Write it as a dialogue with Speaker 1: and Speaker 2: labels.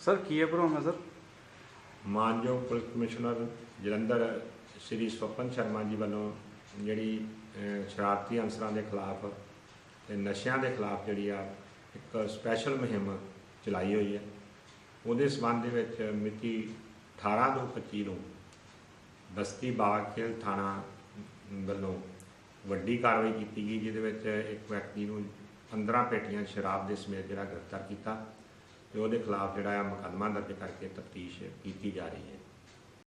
Speaker 1: Sir, ਕੀ ਹੈ problem sir
Speaker 2: ਮਾਨਯੋਗ ਪੁਲਿਸ ਕਮਿਸ਼ਨਰ ਜਲੰਧਰ ਸ੍ਰੀ ਸਵਪਨ ਸ਼ਰਮਾ ਜੀ ਵੱਲੋਂ ਜਿਹੜੀ ਸ਼ਰਾਰਤੀ ਅਨਸਰਾਂ ਦੇ ਖਿਲਾਫ ਤੇ ਨਸ਼ਿਆਂ ਦੇ ਖਿਲਾਫ ਜਿਹੜੀ ਆ ਇੱਕ ਸਪੈਸ਼ਲ ਮੁਹਿੰਮ ਚਲਾਈ ਹੋਈ ਹੈ। ਉਹਦੇ ਸਬੰਧ ਦੇ ਵਿੱਚ ਮਿਤੀ 18 ਤੋਂ 25 ਨੂੰ ਬਸਤੀ ਬਾਗ ਖੇਲ ਥਾਣਾ ਵੱਲੋਂ ਵੱਡੀ ਕਾਰਵਾਈ ਕੀਤੀ ਗਈ, ਜਿਹਦੇ ਵਿੱਚ ਇੱਕ ਵਿਅਕਤੀ ਨੂੰ 15 ਪੇਟੀਆਂ ਸ਼ਰਾਬ ਦੇ ਸਮੇਤ ਜਿਹੜਾ ਗ੍ਰਿਫਤਾਰ ਕੀਤਾ। ਤੇ ਉਹਦੇ ਖਿਲਾਫ ਜਿਹੜਾ ਆ ਮੁਕੱਦਮਾ ਦਰਜ ਕਰਕੇ ਤਫਤੀਸ਼ ਕੀਤੀ ਜਾ ਰਹੀ ਹੈ।